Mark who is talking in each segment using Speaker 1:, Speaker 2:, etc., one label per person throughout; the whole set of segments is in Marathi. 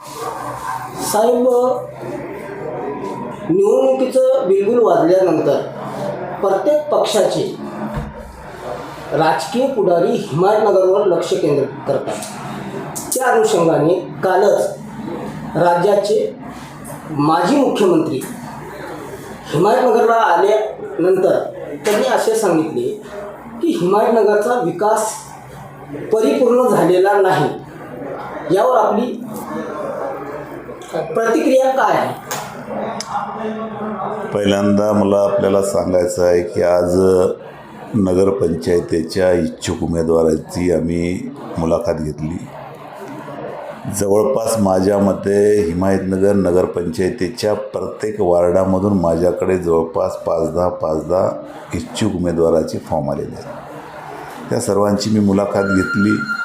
Speaker 1: साहेब निवडणुकीचं बिलगुल वाजल्यानंतर प्रत्येक पक्षाचे राजकीय पुढारी हिमायतनगरवर लक्ष केंद्रित करतात. त्या अनुषंगाने कालच राज्याचे माजी मुख्यमंत्री हिमायतनगरला आल्यानंतर त्यांनी असे सांगितले की हिमायतनगरचा विकास परिपूर्ण झालेला नाही. यावर आपली प्रतिक्रिया काय?
Speaker 2: पहिल्यांदा मला आपल्याला सांगायचं आहे की आज नगरपंचायतीच्या इच्छुक उमेदवाराची आम्ही मुलाखत घेतली. जवळपास माझ्या मते हिमायतनगर नगरपंचायतीच्या प्रत्येक वार्डामधून माझ्याकडे जवळपास पाच दहा पाच दहा इच्छुक उमेदवाराचे फॉर्म आलेले आहेत. त्या सर्वांची मी मुलाखत घेतली.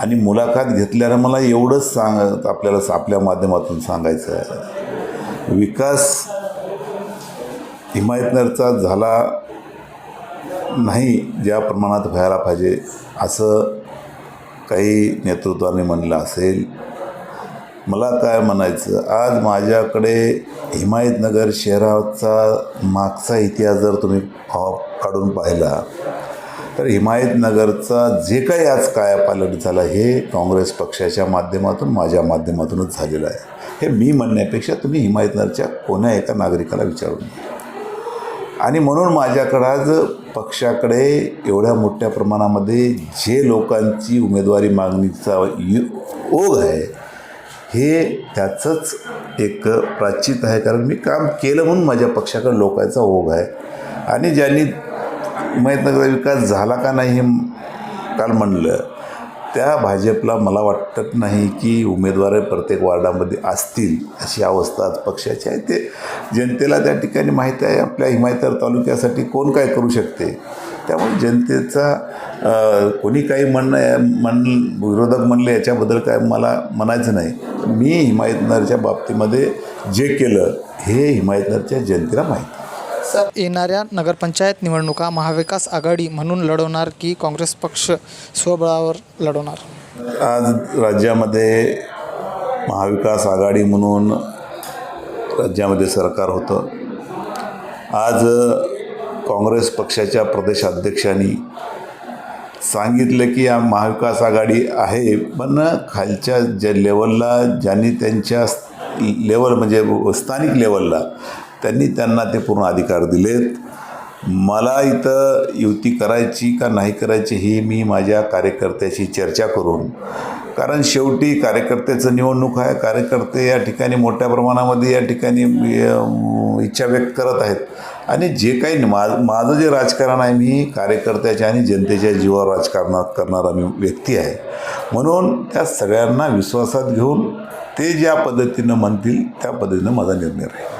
Speaker 2: आणि मुलाखत घेतल्यानं मला एवढंच सांग आपल्याला आपल्या माध्यमातून सांगायचं आहे. विकास हिमायतनगरचा झाला नाही ज्या प्रमाणात व्हायला पाहिजे असं काही नेतृत्वाने म्हणलं असेल. मला काय म्हणायचं आज माझ्याकडे हिमायतनगर शहराचा मागचा इतिहास जर तुम्ही काढून पाहिला तर हिमायतनगरचा जे काही आज कायापालट झाला हे काँग्रेस पक्षाच्या माध्यमातून माझ्या माध्यमातूनच झालेलं आहे. हे मी म्हणण्यापेक्षा तुम्ही हिमायतनगरच्या कोण्या एका नागरिकाला विचारून आणि म्हणून माझ्याकडं आज पक्षाकडे एवढ्या मोठ्या प्रमाणामध्ये जे लोकांची उमेदवारी मागणीचा यु ओघ आहे हे त्याचंच एक प्राचित आहे. कारण मी काम केलं म्हणून माझ्या पक्षाकडे लोकांचा ओघ आहे. आणि ज्यांनी हिमायतनगरचा विकास झाला का नाही हे काल म्हणलं. त्या भाजपला मला वाटत नाही की उमेदवार प्रत्येक वार्डामध्ये असतील अशी अवस्था आज पक्षाची आहे. ते जनतेला त्या ठिकाणी माहीत आहे आपल्या हिमायतनगर तालुक्यासाठी कोण काय करू शकते? त्यामुळे जनतेचा कोणी काही म्हणणं म्हण विरोधक म्हणले याच्याबद्दल काय मला म्हणायचं नाही. मी हिमायतनगरच्या बाबतीमध्ये जे केलं हे हिमायतनगरच्या जनतेला माहीत
Speaker 3: येणाऱ्या नगरपंचायत निवडणुका महाविकास आघाडी म्हणून लढवणार की काँग्रेस पक्ष स्वबळावर लढवणार?
Speaker 2: आज राज्यामध्ये महाविकास आघाडी म्हणून राज्यामध्ये सरकार होतं. आज काँग्रेस पक्षाच्या प्रदेशाध्यक्षांनी सांगितलं की या महाविकास आघाडी आहे पण खालच्या ज्या लेवलला ज्यांनी त्यांच्या लेवल म्हणजे स्थानिक लेवलला त्यांनी त्यांना ते पूर्ण अधिकार दिलेत. मला इथं युती करायची का नाही करायची ही मी माझ्या कार्यकर्त्याशी चर्चा करून कारण शेवटी कार्यकर्त्याचं निवडणूक आहे कार्यकर्ते या ठिकाणी मोठ्या प्रमाणामध्ये या ठिकाणी इच्छा व्यक्त करत आहेत. आणि जे काही मा माझं जे राजकारण आहे मी कार्यकर्त्याच्या आणि जनतेच्या जीवावर राजकारणात करणारा मी व्यक्ती आहे. म्हणून त्या सगळ्यांना विश्वासात घेऊन ते ज्या पद्धतीनं म्हणतील त्या पद्धतीनं माझा निर्णय राहील.